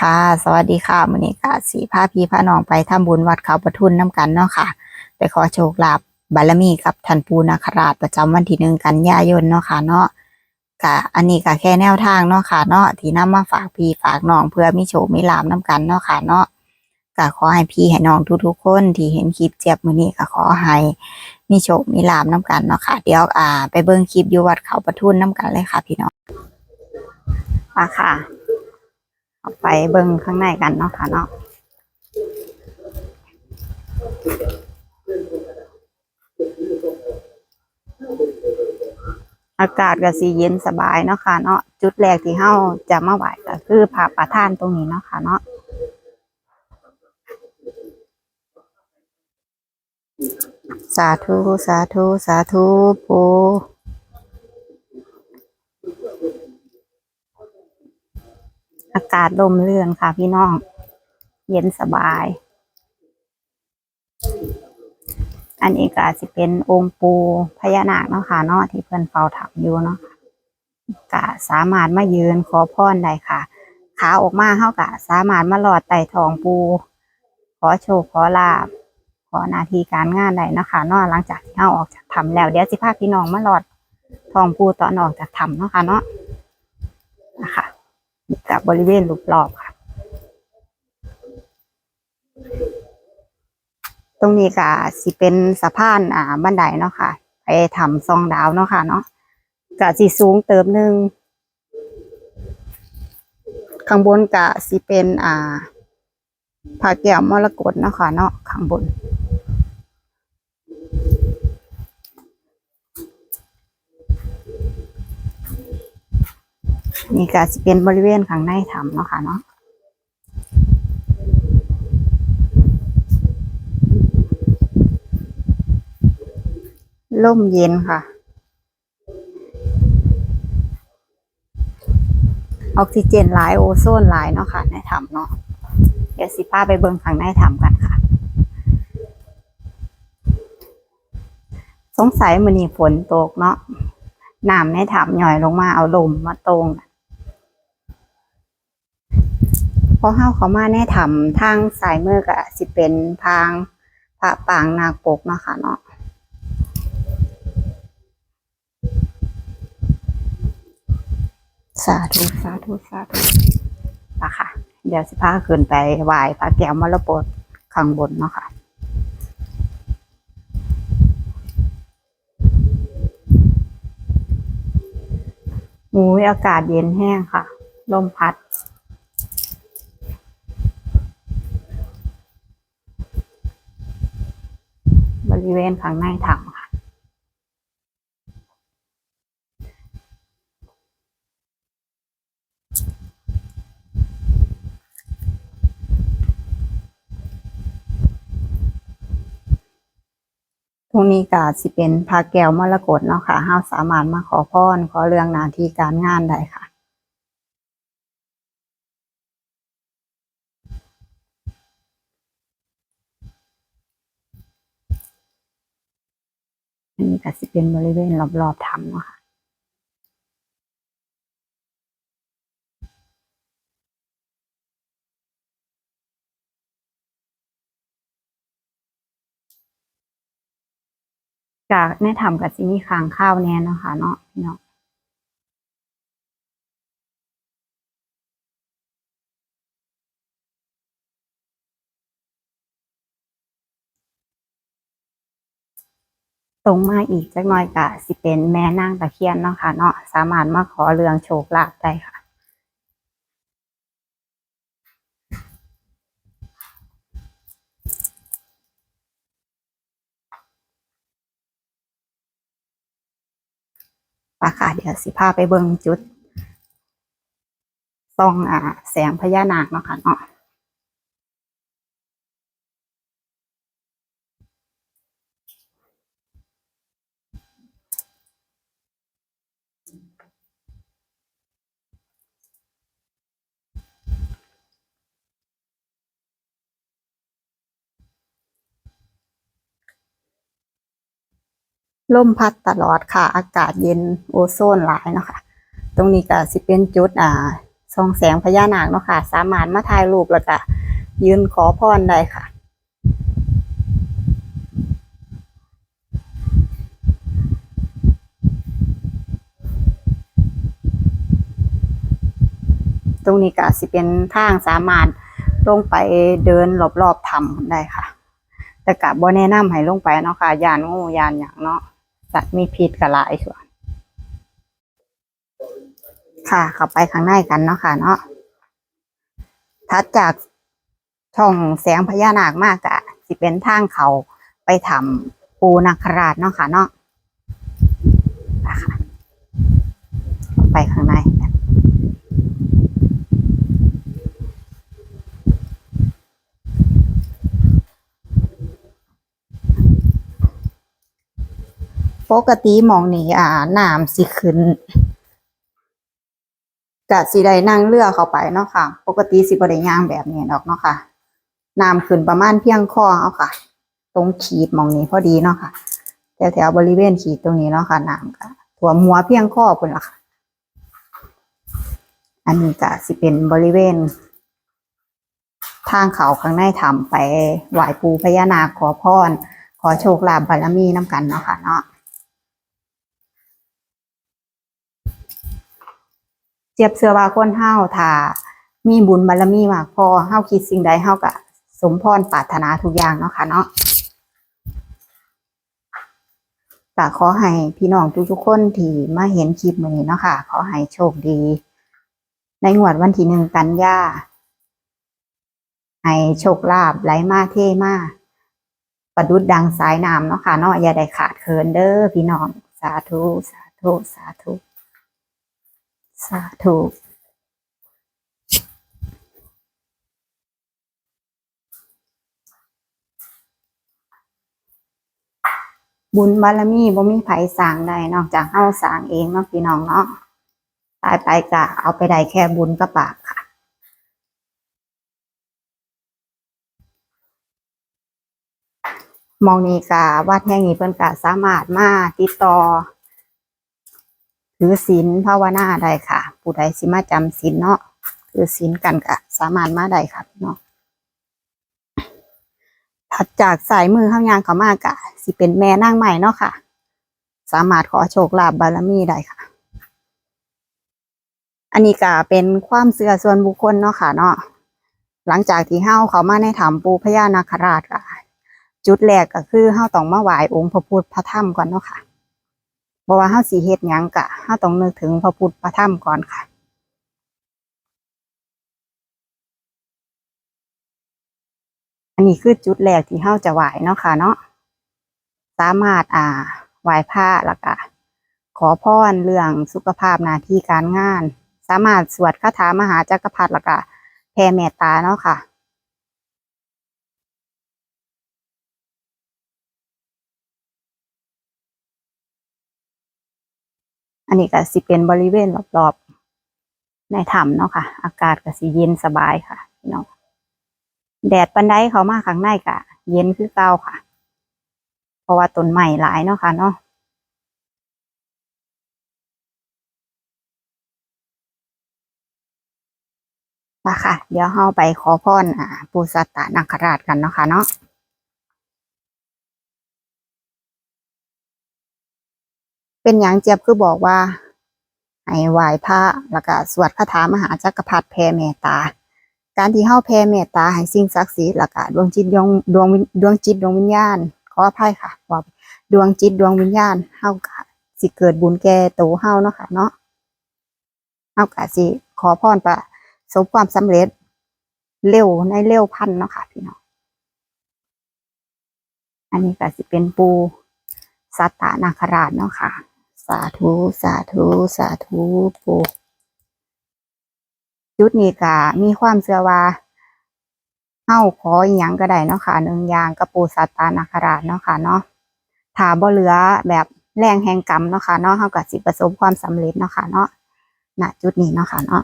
ค่ะ สวัสดีค่ะมื้อนี้ค่ะสีพาพี่พาน้องไปทำบุญวัดเขาประทุนน้ำกันเนาะค่ะ ไปขอโชคลาภบารมีกับท่านปูนาคราชประจำวันที่หนึ่งกันยายนเนาะค่ะเนาะค่ะอันนี้ก็แค่แนวทางเนาะค่ะเนาะที่นำมาฝากพี่ฝากน้องเพื่อมีโชมีลาภน้ำกันเนาะค่ะเนาะก็ขอให้พี่ให้น้องทุกๆคนที่เห็นคลิปเจ็บมื้อนี้ก็ขอให้มีโชคมีลาภน้ำกันเนาะค่ะ เดี๋ยวอ่า ไปเบิ่งคลิปอยู่วัดเขาประทุนน้ำกันเลยค่ะ พี่น้องมาค่ะ ออกไปเบิ่งข้างในกันเนาะค่ะเนาะอากาศก็สีเย็นสบายเนาะค่ะเนาะจุดแรกที่เฮาจะมาไหว้ก็คือผาประธานตรงนี้เนาะค่ะเนาะสาธุ สาธุ สาธุปู อากาศลมเรือนค่ะพี่น้อง เย็นสบาย อันนี้ก็อาจจะเป็นองค์ปูพญานาคเนาะค่ะเนาะที่เพื่อนเฝ้าถักอยู่เนาะค่ะก็สามารถมายืนขอพรได้ค่ะ ขาออกมาเฮาก็สามารถมาหลอดไต่ทองปู ขอโชคขอลาบขอนาทีการงานได้นะคะเนาะหลังจากที่เฮาออกจากถ้ำแล้วเดี๋ยวสิพาพี่น้องมาหลอดทองปูตอนออกจากถ้ำเนาะค่ะเนาะนะคะ กับบริเวณรอบๆค่ะ ตรงนี้ก็สิเป็นสะพานอ่าบันไดเนาะค่ะ ไปทำซองดาวเนาะค่ะเนาะก็สิสูงเติมหนึ่งข้างบนก็สิเป็นอ่าผาแก้วมรกตเนาะค่ะเนาะข้างบน นี่ก็สิเป็นบริเวณข้างในถ้ำเนาะค่ะเนาะร่มเย็นค่ะ ออกซิเจนหลายโอโซนหลายเนาะค่ะ ในถ้ำเนาะเดี๋ยวสิพาไปเบิ่งข้างในถ้ำกันค่ะ สงสัยมื้อนี้ฝนตกเนาะน้ำในถ้ำย่อยลงมาเอาลมมาตรงกัน พอเข้าเขามาในถ้ำทางสายมือก็สิเป็นทางพระปางนาคปกเนาะค่ะเนาะสาธุสาธุสาธุปะค่ะ เดี๋ยวสิพาขึ้นไปไหว้พระแก้วมรกตข้างบนเนาะค่ะหูยอากาศเย็นแห้งค่ะ ลมพัด บ ริเวณข้างในถ้ำค่ะ ตรงนี้ก็สิเป็นพระแก้วมรกตเนาะค่ะเฮาสามารถมาขอพรขอเรื่องหน้าที่การงานได้ค่ะ อันนี้ก็สิเป็นบริเวณรอบๆถ้ำเนาะค่ะจากในถ้ำกับสิมีค้างข้าวแน่เนาะค่ะเนาะพี่น้อง ตรงมาอีกจักหน่อยกะสิเป็นแม่นางตะเคียนเนาะค่ะเนาะสามารถมาขอเรื่องโชคลาภได้ค่ะ ปะค่ะเดี๋ยวสิพาไปเบิ่งจุดส่องอ่า แสงพญานาคเนาะค่ะเนาะ ลมพัดตลอดค่ะ อากาศเย็นโอโซนหลายเนาะค่ะ ตรงนี้ก็สิเป็นจุดอ่าส่องแสงพญานาคเนาะค่ะ สามารถมาถ่ายรูปแล้วก็ยืนขอพรได้ค่ะ ตรงนี้ก็สิเป็นทางสามารถลงไปเดินรอบๆถ้ำได้ค่ะ แต่กับบ่แนะนำให้ลงไปเนาะค่ะยานงูยานอย่างเนาะ สัตว์มีพิษก็หลายส่วนค่ะ เข้าไปข้างในกันเนาะค่ะ เนาะทัดจากช่องแสงพญานาคมากอะสิเป็นทางเขาไปทำปูนาคราชเนาะค่ะเนาะไปข้างในกัน ปกติหมองนี่อ่าน้ำสิขึ้นกะสิได้นั่งเรือเข้าไปเนาะค่ะ ปกติสิบได้ย่างแบบนี้ดอกเนาะค่ะน้ำขึ้นประมาณเพียงคอเอาค่ะ ตรงขีดมองนี้พอดีเนาะค่ะ แถวแถวๆบริเวณขีดตรงนี้เนาะค่ะน้ำก็ถ่วมหัวเพียงคอพุ่นละค่ะ อันนี้ก็สิเป็นบริเวณ ทางเขาข้างในถ้ำไปไหว้ปูพญานาคขอพร ขอโชคลาภบารมีน้ำกันเนาะค่ะเนาะ จียบเสือว่าคนเฮาถ้ามีบุญบารมีมากพอเฮาคิดสิ่งใดเฮาก็สมพรปรารถนาทุกอย่างเนาะค่ะเนาะก็ขอให้พี่น้องทุกๆคนที่มาเห็นคลิปมื้อนี้เนาะค่ะ ขอให้โชคดี ในงวดวันที่หนึ่งกันยาให้โชคลาภไหลมาเทมาประดุดดังสายน้ำเนาะค่ะเนาะอย่าได้ขาดเคินเด้อพี่น้อง สาธุ สาธุ สาธุ สาธุบุญบารมีบ่มีไผสร้างได้นอกจากเฮาสร้างเองเนาะพี่น้องเนาะตายไปก็เอาไปได้แค่บุญกับปากค่ะ มองนี้ก็วัดแห่งนี้เพิ่นก็สามารถมาติดต่อ ถือศีลภาวนาได้ค่ะ ผู้ใดสิมาจำศีลเนาะถือศีลกันก็สามารถมาได้ค่ะพี่น้องถัดจากสายมือข้างยางเขามากะสิเป็นแม่นางใหม่เนาะค่ะ สามารถขอโชคลาภบารมีได้ค่ะ อันนี้ก็เป็นความเชื่อส่วนบุคคลเนาะค่ะเนาะหลังจากที่เฮาเขามาในถ้ำปูพญานาคราชค่ะจุดแรกก็คือเฮาต้องมาไหว้องค์พระพุทธพระธรรมก่อนเนาะค่ะ เพราะว่าเฮาสิเฮ็ดหยังกะเฮาต้องนึกถึงพระพุทธพระธรรมก่อนค่ะอันนี้คือจุดแรกที่เฮาจะไหว้เนาะค่ะเนาะสามารถอ่าไหว้พระแล้วก็ขอพรเรื่องสุขภาพหน้าที่การงาน สามารถสวดคาถามหาจักรพรรดิแล้วก็แผ่เมตตาเนาะค่ะ อันนี้ก็สิเป็นบริเวณรอบๆในถ้ำเนาะค่ะ อากาศก็สิเย็นสบายค่ะพี่น้องแดดปันไดเขามาข้างในก็เย็นคือเก่าค่ะ เพราะว่าต้นไม้หลายเนาะค่ะเนาะมาค่ะ เดี๋ยวเราไปขอพรอ่าปูสัตตนาคราชกันเนาะค่ะเนาะ เป็นอย่างเจี๊ยบคือบอกว่าให้ไหว้พระแล้วก็สวดคาถามหาจักรพรรดิแผ่เมตตา การที่เฮาแผ่เมตตาให้สิ่งศักดิ์สิทธิ์แล้วก็ดวงจิตดวงดวงดวงจิตดวงวิญญาณ ขออภัยค่ะว่าดวงจิตดวงวิญญาณเฮาก็สิเกิดบุญแก่ตัวเฮาเนาะค่ะเนาะเฮาก็สิขอพรประสบความสำเร็จ เร็วในเร็วพันเนาะค่ะพี่น้องอันนี้ก็สิเป็นปูสัตตนาคราชเนาะค่ะ สาธุสาธุสาธุปูจุดนี้กะมีความเสื่อว่าเฮาขออีหยังก็ได้เนาะค่ะหนึ่งอย่างกระปูสาตานาคราชเนาะค่ะเนาะถ้าบ่เหลือแบบแรงแห่งกรรมเนาะค่ะเนาะเฮาก็สิประสบความสำเร็จเนาะค่ะเนาะณจุดนี้เนาะค่ะเนาะ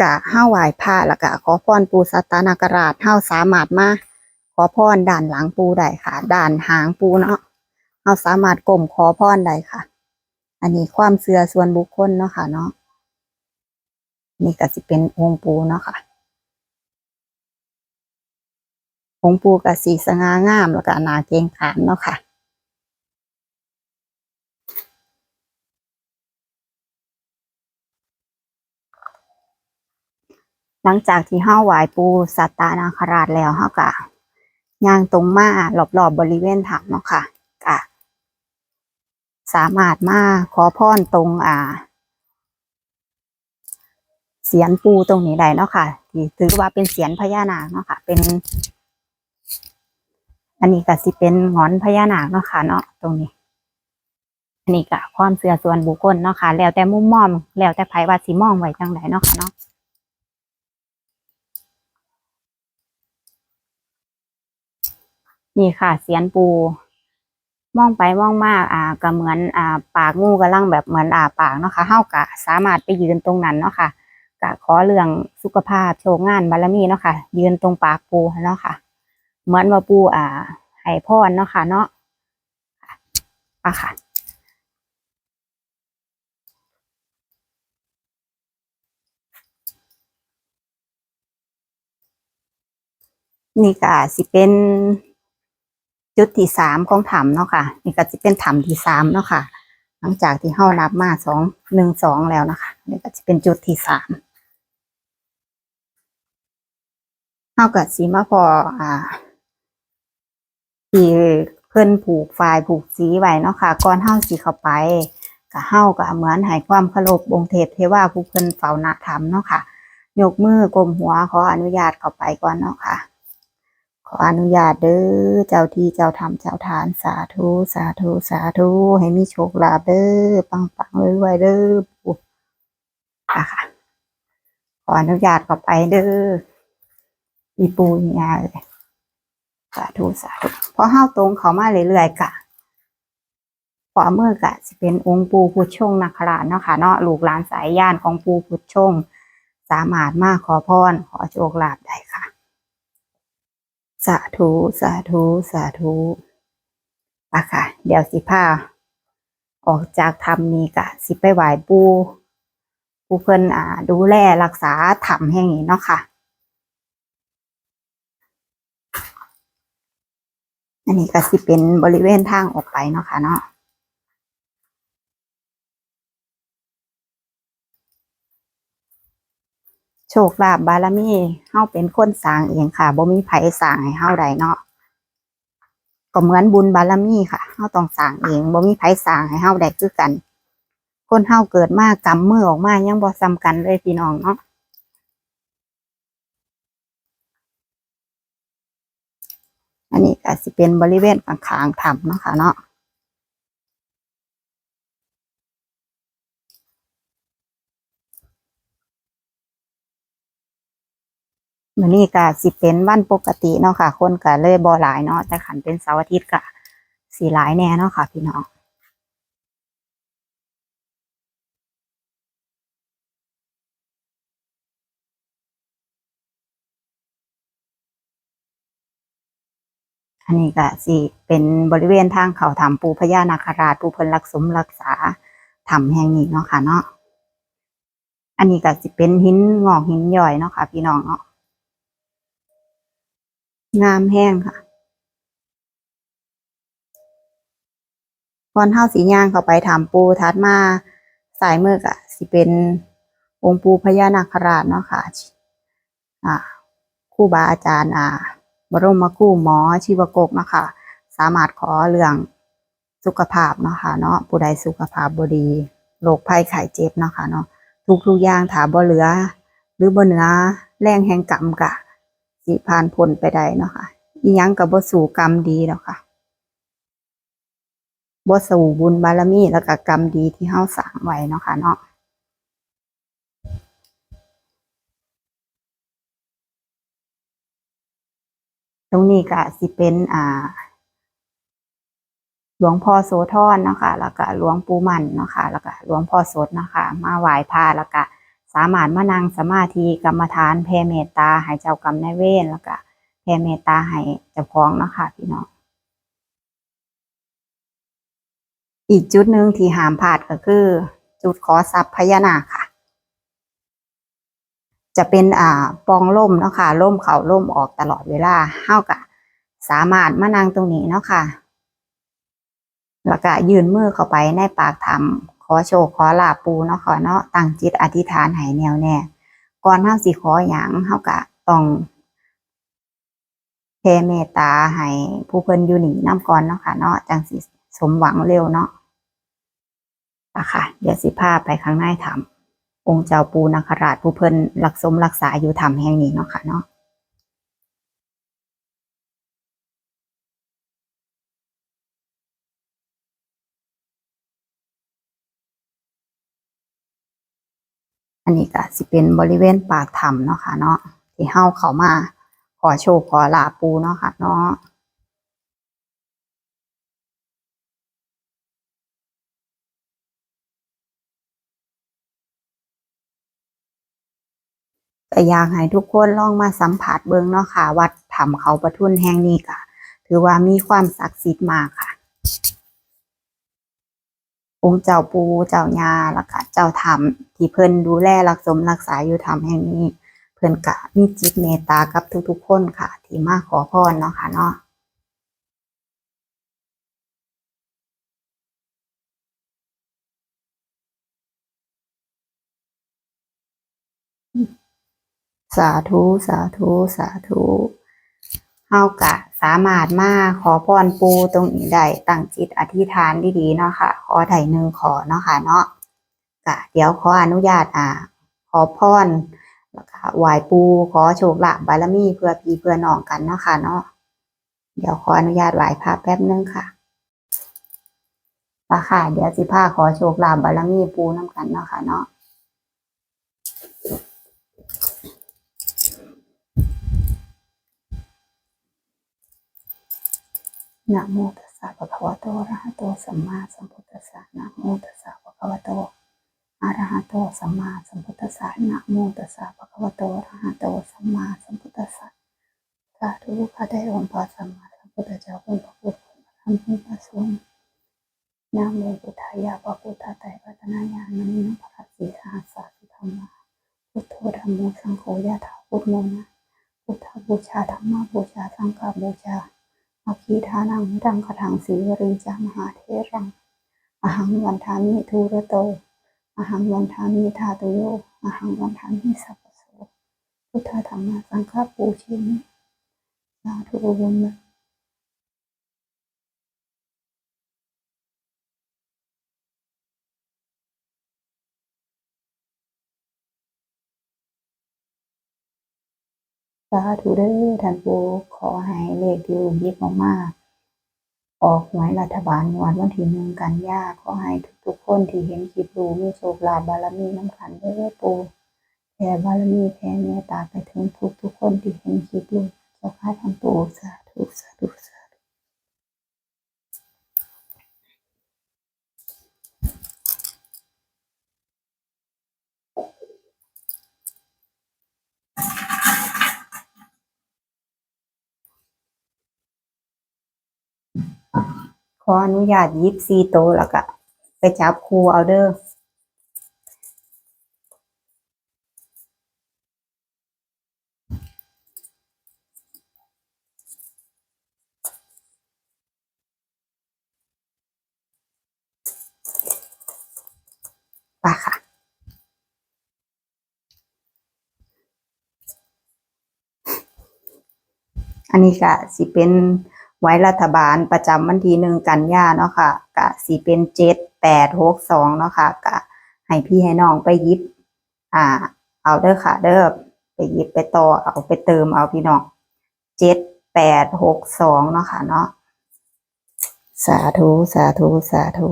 กะเฮาไหว้พระแล้วก็ขอพรปูสัตตานาคราชเฮาสามารถมาขอพรด้านหลังปูได้ค่ะด้านหางปูเนาะเราสามารถก้มขอพรได้ค่ะ อันนี้ความเชื่อส่วนบุคคลเนาะค่ะเนาะนี่ก็จะเป็นองค์ปูเนาะค่ะองค์ปูกับสีสง่างามแล้วก็นาเกงขามเนาะค่ะ หลังจากที่เฮาไหวปูสัตตานาคราชแล้วเฮาก็ย่างตรงมารอบๆบบริเวณถ้ำเนาะค่ะก็สามารถมาขอพรตรงอ่า เสียนปูตรงนี้ได้เนาะค่ะที่ถือว่าเป็นเสียนพญานาคเนาะค่ะ เป็น อันนี้ก็สิเป็นงอนพญานาคเนาะค่ะเนาะตรงนี้อันนี้ก็ความเสื่อส่วนบุคคลเนาะค่ะ แล้วแต่มุมมองแล้วแต่ไผว่าสิมองไว้จังไดเนาะค่ะเนาะ นี่ค่ะเสียนปู มองไปมองมาอ่าก็เหมือนอ่าปากงูกำลังแบบเหมือนอ่าปากเนาะค่ะเฮากะสามารถไปยืนตรงนั้นเนาะค่ะกะขอเรื่องสุขภาพโชคงานบารมีเนาะค่ะ ยืนตรงปากปูเนาะค่ะ เหมือนว่าปูอ่าให้พรเนาะค่ะ เนาะอะค่ะนี่ก็สิเป็น จุดที่สามของถ้ำเนาะค่ะนี่ก็จะเป็นถ้ำที่สามเนาะค่ะ หลังจากที่เฮานับมาสองหนึ่งสองแล้วนะคะนี่ก็จะเป็นจุดที่สามเฮากับสีมาพออ่าที่เพิ่นผูกฝายผูกสีไว้เนาะค่ะก่อนเฮาสิเข้าไปก็เฮาก็เหมือนให้ความเคารพองค์เทพเทวาผู้เพิ่นเฝ้าหน้าถ้ำเนาะค่ะยกมือกลมหัวขออนุญาตเข้าไปก่อนเนาะค่ะ ออนุญาตเด้อเจ้าที่เจ้าธรรมเจ้าทานสาธุสาธุสาธุให้มีโชคลาภเด้อปังปังรวยๆเด้อปู่อะค่ะขออนุญาตเข้าไปเด้ออีปูเนี่ยเลยสาธุสาธุพอห้าวตรงเขามาเรื่อยๆกะขวามือกะจะเป็นองค์ปูพุทชงนาคราชเนาะค่ะเนาะลูกหลานสายญาณของปูพุทชง สามารถมาขอพรขอโชคลาภได้ค่ะ สาธุสาธุสาธุอะค่ะ เดี๋ยวสิพาออกจากธรรมนี้กะสิไปไหว้ปูปูเพิ่นอ่า ดูแลรักษาธรรมแห่งนี้เนาะค่ะ อันนี้ก็สิเป็นบริเวณทางออกไปเนาะค่ะเนาะ โชคลาภบารมีเฮาเป็นคนสร้างเองค่ะบ่มีไผสร้างให้เฮาได้เนาะก็เหมือนบุญบารมีค่ะเฮาต้องสร้างเองบ่มีไผสร้างให้เฮาได้คือกัน คนเฮาเกิดมากำมือออกมายังบ่ซ้ำกันเลยพี่น้องเนาะอันนี้ก็สิเป็นบริเวณข้างๆถ้ำเนาะค่ะเนาะ มื้อนี้ก็สิเป็นวันปกติเนาะค่ะ คนก็เลยบ่หลายเนาะแต่ขันเป็นเสาร์อาทิตย์ก็สิหลายแน่เนาะค่ะ พี่น้องอันนี้ก็สิเป็นบริเวณทางเขาถ้ำปูพญานาคราชปูเพิ่นรักสมรักษาถ้ำแห่งนี้เนาะค่ะเนาะอันนี้ก็สิเป็นหินงอกหินย่อยเนาะค่ะ พี่น้องเนาะ งามแห้งค่ะก่อนเฮาสีย่างเข้าไปถามปูทัดมาสายเมือกะสิเป็นองค์ปูพญานาคราชเนาะค่ะ อ่าคู่บาอาจารย์ อ่า บรมคู่หมอชีวกกเนาะค่ะ สามารถขอเรื่องสุขภาพเนาะค่ะเนาะผู้ใดสุขภาพบดีโรคภัยไข้เจ็บเนาะค่ะเนาะทุกทุกอย่างถ้าบ่เหลือ หรือบ่เหนือแรงแห่งกรรมกะ สิผ่านพ้นไปได้เนาะค่ะอียังกับบ่สู่กรรมดีแล้วค่ะบ่สู่บุญบารมีแล้วก็กรรมดีที่เฮาสร้างไว้เนาะค่ะเนาะตรงนี้ก็สิเป็นอ่า หลวงพ่อโสธรเนาะค่ะแล้วก็หลวงปู่มันเนาะค่ะแล้วก็หลวงพ่อสดเนาะค่ะมาไหว้พระแล้วก็ สามารถมานั่งสมาธิกรรมฐานแผ่เมตตาให้เจ้ากรรมนายเวรแล้วก็แผ่เมตตาให้เจ้าของเนาะค่ะพี่น้องอีกจุดหนึ่งที่ห้ามพลาดก็คือ จุดขอทรัพย์พญานาคค่ะ จะเป็นอ่าปองล่มเนาะค่ะล่มเขาล่มออกตลอดเวลาเฮากะ สามารถมานั่งตรงนี้เนาะค่ะแล้วก็ยืนมือเข้าไปในปากถ้ำ ขอโชคขอลาปูเนาะค่ะเนาะตั้งจิตอธิษฐานให้แนวแน่ก่อนเฮาสิขอหยังเฮาก็ต้องแผ่เมตตาให้ผู้เพิ่นอยู่นี่นํก่อนเนาะค่ะเนาะจังสิสมหวังเร็วเนาะอะค่ะ เดี๋ยวสิพาไปข้างในถ้ำองค์เจ้าปูนาคราชผู้เพิ่นรักสมรักษาอยู่ถ้ำแห่งนี้เนาะค่ะเนาะ อันนี้ก็สิเป็นบริเวณปากถ้ำเนาะค่ะเนาะที่เฮาเข้ามา ขอโชคขอลาปูเนาะค่ะเนาะก็อยากให้ทุกคนลองมาสัมผัสเบิ่งเนาะค่ะ วัดถ้ำเขาประทุนแห่งนี้ก็ถือว่ามีความศักดิ์สิทธิ์มากค่ะ องค์เจ้าปูเจ้าญาแล้วก็เจ้าธรรมที่เพิ่นดูแลรักสมรักษาอยู่ธรรมแห่งนี้ เพิ่นก็มีจิตเมตตากับทุกๆคนค่ะ ที่มาขอพรเนาะค่ะเนาะสาธุ สาธุ สาธุ เฮากะสามารถมาขอพรปูตรงนี้ได้ตั้งจิตอธิษฐานดีๆเนาะค่ะ ขอได้หนึ่งขอเนาะค่ะเนาะกะเดี๋ยวขออนุญาตอ่า ขอพรแล้วก็ไหว้ปูขอโชคลาภบารมีเพื่อพี่เพื่อน้องกันเนาะค่ะเนาะเดี๋ยวขออนุญาตไหว้พระแป๊บนึงค่ะละค่ะ เดี๋ยวสิพาขอโชคลาภบารมีปูน้ำกันเนาะค่ะเนาะ นะโมตัสสะภะคะวะโตอะระหะโตสัมมาสัมพุทธัสสะนะโมตัสสะภะคะวะโตอะระหะโตสัมมาสัมพุทธัสสะนะโมตัสสะภะคะวะโตอะระหะโตสัมมาสัมพุทธัสสะสาธุข้าได้องค์พระสัมมาสัมพุทธเจ้าเป็นพระพุทธพระธรรมเป็นพระสงฆ์นะโมพุทธายะพระพุทธไตรปัตนายานะมินะพระสีหาสาธุธรรมาพุทโธธัมโมสังโฆยะถาพุทโมนะพุทธบูชาธรรมบูชาสังฆบูชา อภิธานังดังกระถังสีวรีจามหาเทรัง อหังวันทามิทูระโต อหังวันทามิทาตุโย อหังวันทามิสัพพโสพุทธธรรมสังฆปูชิมิสาธุบุญาธุเด้อท่านปูขอให้เลขที่ลูกยิบมากมาออกหวยรัฐบาลวันวันที่หนึ่งกันยาขอให้ทุกๆคนที่เห็นคลิปดูมีโชคลาภบารมีน้ำขันเด้อปูแผ่บารมีแผ่เมตตาไปถึงทุกๆคนที่เห็นคลิปดูเจ้าค่ะท่านปูสาธุสาธุ ขออนุญาตยิบซีโตแล้วก็ไปจับครูเอาเด้อไปค่ะอันนี้ก็สิเป็น ไว้รัฐบาลประจำวันที่หนึ่งกันยาเนาะค่ะก็สิเป็นเจ็ดแปดหกสองเนาะค่ะก็ให้พี่ให้น้องไปยิบ อ่า เอาเด้อค่ะ เด้อไปยิบไปต่อเอาไปเติมเอาพี่น้องเจ็ดแปดหกสองเนาะค่ะเนาะสาธุสาธุสาธุ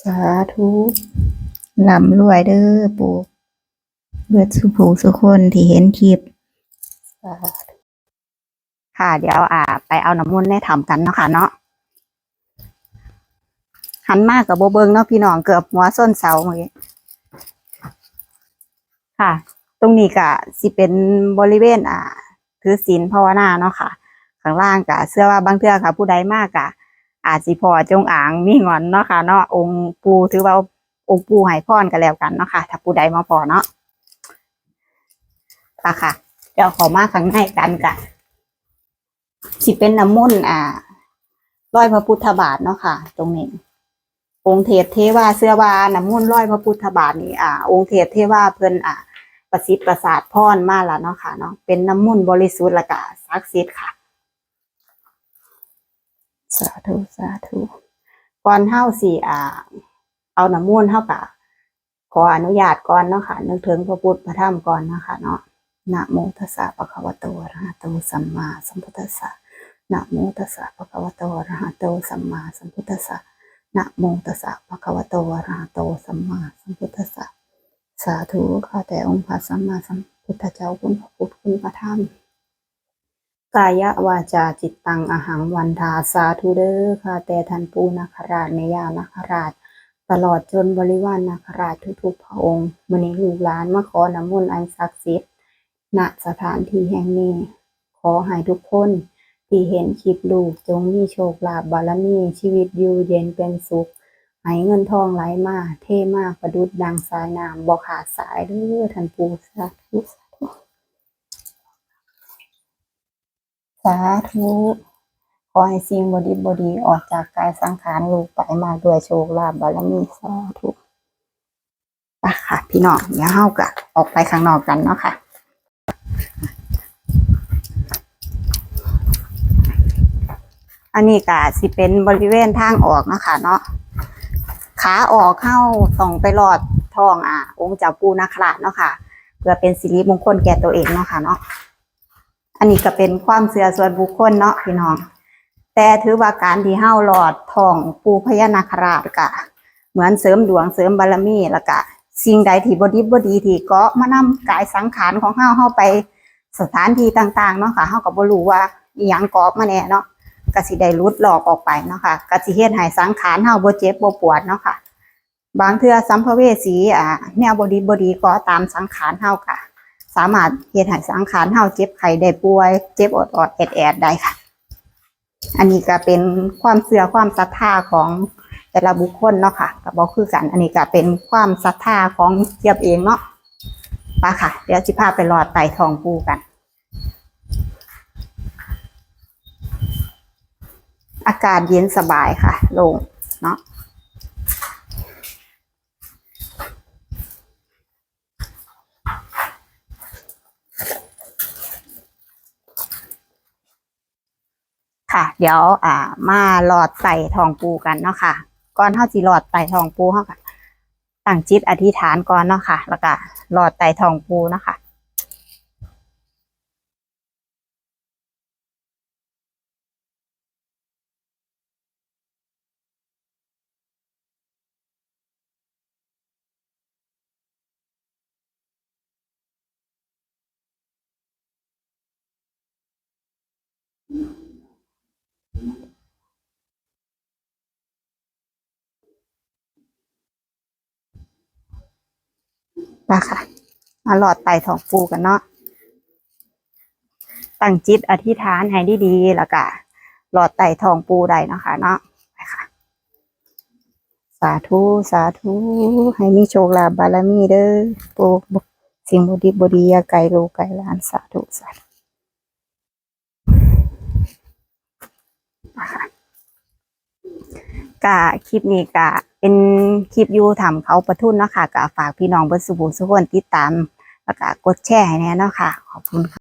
สาธุ ลำรวยเด้อปู่เบิดสุผูสุคนที่เห็นคลิปค่ะ เดี๋ยวอ่า ไปเอาน้ำมนต์ในถ้ำกันเนาะค่ะเนาะหันมากกับโบเบิงเนาะพี่น้องเกือบหัวส้นเสาเมื่อกี้ค่ะ ตรงนี้ก็สิเป็นบริเวณ อ่า ถือศีลภาวนาเนาะค่ะ ข้างล่างก็เชื่อว่าบางเทื่อค่ะ ผู้ใดมากก็อาจสิพอจงอ่างมีงอนเนาะค่ะเนาะองค์ปูถือว่า องค์ปูให้พรกันแล้วกันเนาะค่ะถ้าผู้ใดมาพอเนาะค่ะค่ะ เดี๋ยวขอมาข้างในกันกะสิเป็นน้ำมนต์อ่าร้อยพระพุทธบาทเนาะค่ะ ตรงนี้ องค์เทพเทวาเสื้อวาน้ำมนต์ร้อยพระพุทธบาทนี่อ่า องค์เทพเทวาเพิ่นอ่าประสิทธิ์ประสาทพรมาแล้วเนาะค่ะเนาะเป็นน้ำมนต์บริสุทธิ์ละก็ศักดิ์สิทธิ์ค่ะ สาธุสาธุก่อนเฮาสิอ่า เอาน้ำมนต์เฮากะขออนุญาตก่อนเนาะค่ะ นึกถึงพระพุทธพระธรรมก่อนเนาะค่ะเนาะนะโมตัสสะภะคะวะโตอะระหะโตสัมมาสัมพุทธัสสะนะโมตัสสะภะคะวะโตอะระหะโตสัมมาสัมพุทธัสสะนะโมตัสสะภะคะวะโตอะระหะโตสัมมาสัมพุทธัสสะสาธุข้าแต่องค์พระสัมมาสัมพุทธเจ้าคุณพระพุทธคุณพระธรรมกายวาจาจิตตังอหังวันทาสาธุเด้อข้าแต่ท่านปูนาคราชเมยานาคราช ตลอดจนบริวารนาคราชทุกๆพระองค์มื้อนี้ลูกหลานมาขอน้ำมนต์อันศักดิ์สิทธิ์ณสถานที่แห่งนี้ ขอให้ทุกคนที่เห็นคลิปลูกจงมีโชคลาภบารมีชีวิตอยู่เย็นเป็นสุขให้เงินทองไหลมาเทมากประดุดดังสายน้ำบ่ขาดสายเด้อท่านปู่สาธุสาธุสาธุ ขอให้สิ่งบดีบดีออกจากกายสังขารลูกไปมาด้วยโชคลาภบารมีสาธุไปค่ะ พี่น้องเดี๋ยวเฮากะออกไปข้างนอกกันเนาะค่ะอันนี้ก็สิเป็นบริเวณทางออกเนาะค่ะเนาะขาออกเข้าต้องไปรอดทองอะ องค์เจ้าปูนาคราชเนาะค่ะ เพื่อเป็นสิริมงคลแก่ตัวเองเนาะค่ะเนาะอันนี้ก็เป็นความเชื่อส่วนบุคคลเนาะพี่น้อง แต่ถือว่าการที่เฮาหลอดทองปูพญานาคราชก็เหมือนเสริมดวงเสริมบารมีล้วก็สิ่งใดที่บดีบดีที่เกาะมานำกายสังขารของเฮาเฮาไปสถานที่ต่างๆเนาะค่ะเฮาก็บ่รู้ว่าอีหยังเกาะมาแน่เนาะกสิได้หลุดหลอกออกไปเนาะค่ะกสิเฮ็ดให้สังขารเฮาบ่เจ็บบ่ปวดเนาะค่ะ บางเทื่อสัมภเวสีอ่าแนวบดีบดีก็ตามสังขารเฮาค่ะ สามารถเฮ็ดให้สังขารเฮาเจ็บไข้ได้ป่วย เจ็บอดอดแอดแอดได้ค่ะ อันนี้ก็เป็นความเสื่อความศรัทธาของแต่ละบุคคลเนาะค่ะก็บ่คือกันอันนี้ก็เป็นความศรัทธาของเจี๊ยบเองเนาะไปค่ะ เดี๋ยวจิพาไปรอดไต่ทองปูกัน อากาศเย็นสบายค่ะลงเนาะ ค่ะ เดี๋ยวอ่ามาหลอดไต่ทองปูกันเนาะค่ะ ก่อนเท่าจีหลอดไต่ทองปูเท่าค่ะตั้งจิตอธิษฐานก่อนเนาะค่ะ แล้วก็หลอดไต่ทองปูเนาะค่ะ มาค่ะมาหลอดไต่ทองปูกันเนาะตั้งจิตอธิษฐานให้ดีๆแล้วก็หลอดไตทองปูได้นะคะเนาะไปค่ะ สาธุ สาธุ ให้มีโชคลาภบารมีเด้อปูสิ่งบุดีบุดียาไกลโลไกลลานสาธุสาธุมาค่ะ กะคลิปนี้กะเป็นคลิปยูทำเขาประทุนเนาะค่ะกะฝากพี่น้องเบิร์สุบุสุขนติดตามแล้วก็กดแชร์ให้แน่เนาะค่ะ ขอบคุณค่ะ